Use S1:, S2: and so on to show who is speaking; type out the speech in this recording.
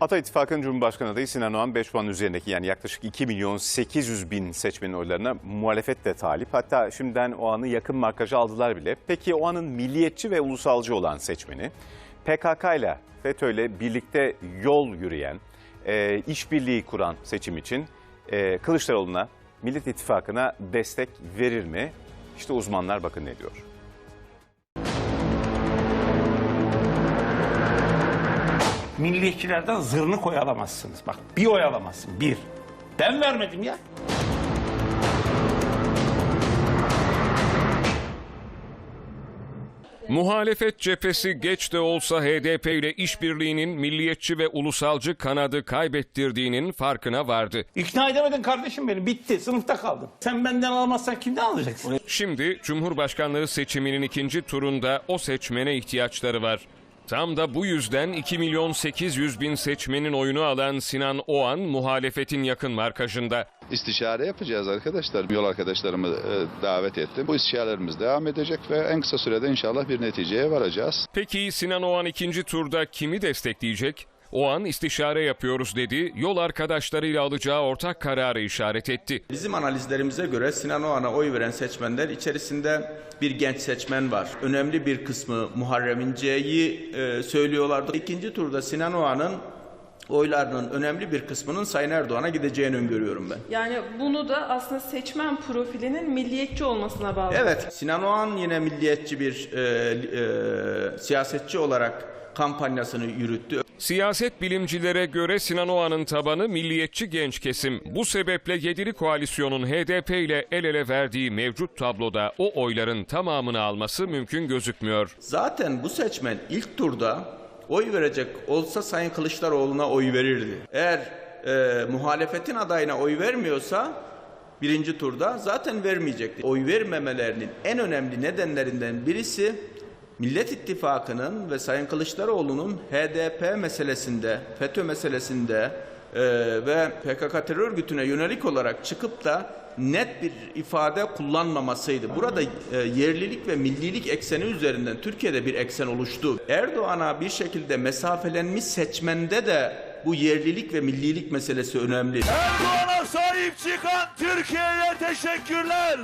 S1: Ata İttifakı'nın Cumhurbaşkanı adayı Sinan Oğan 5 puan üzerindeki yani yaklaşık 2 milyon 800 bin seçmenin oylarına muhalefet de talip. Hatta şimdiden Oğan'ı yakın markajı aldılar bile. Peki Oğan'ın milliyetçi ve ulusalcı olan seçmeni PKK ile FETÖ ile birlikte yol yürüyen, e, işbirliği kuran seçim için e, Kılıçdaroğlu'na, Millet İttifakı'na destek verir mi? İşte uzmanlar bakın ne diyor.
S2: Milliyetçilerden zırnık oy alamazsınız. Bak bir oy alamazsın. Bir. Ben vermedim ya.
S3: Muhalefet cephesi geç de olsa HDP ile işbirliğinin milliyetçi ve ulusalcı kanadı kaybettirdiğinin farkına vardı.
S2: İkna edemedin kardeşim beni. Bitti. Sınıfta kaldın. Sen benden alamazsan kimden alacaksın?
S3: Şimdi Cumhurbaşkanlığı seçiminin ikinci turunda o seçmene ihtiyaçları var. Tam da bu yüzden 2 milyon 800 bin seçmenin oyunu alan Sinan Oğan muhalefetin yakın markajında.
S4: İstişare yapacağız arkadaşlar. Yol arkadaşlarımı e, davet ettim. Bu istişarelerimiz devam edecek ve en kısa sürede inşallah bir neticeye varacağız.
S3: Peki Sinan Oğan ikinci turda kimi destekleyecek? O an istişare yapıyoruz dedi, yol arkadaşlarıyla alacağı ortak kararı işaret etti.
S5: Bizim analizlerimize göre Sinan Oğan'a oy veren seçmenler içerisinde bir genç seçmen var. Önemli bir kısmı Muharrem İnce'yi e, söylüyorlardı. İkinci turda Sinan Oğan'ın oylarının önemli bir kısmının Sayın Erdoğan'a gideceğini öngörüyorum ben.
S6: Yani bunu da aslında seçmen profilinin milliyetçi olmasına bağlı.
S5: Evet, Sinan Oğan yine milliyetçi bir e, e, siyasetçi olarak kampanyasını yürüttü.
S3: Siyaset bilimcilere göre Sinan Oğan'ın tabanı milliyetçi genç kesim. Bu sebeple Yedili Koalisyon'un HDP ile el ele verdiği mevcut tabloda o oyların tamamını alması mümkün gözükmüyor.
S5: Zaten bu seçmen ilk turda oy verecek olsa Sayın Kılıçdaroğlu'na oy verirdi. Eğer e, muhalefetin adayına oy vermiyorsa birinci turda zaten vermeyecekti. Oy vermemelerinin en önemli nedenlerinden birisi Millet İttifakı'nın ve Sayın Kılıçdaroğlu'nun HDP meselesinde, FETÖ meselesinde e, ve PKK terör örgütüne yönelik olarak çıkıp da net bir ifade kullanmamasıydı. Burada e, yerlilik ve millilik ekseni üzerinden Türkiye'de bir eksen oluştu. Erdoğan'a bir şekilde mesafelenmiş seçmende de bu yerlilik ve millilik meselesi önemli.
S7: Erdoğan'a sahip çıkan Türkiye'ye teşekkürler.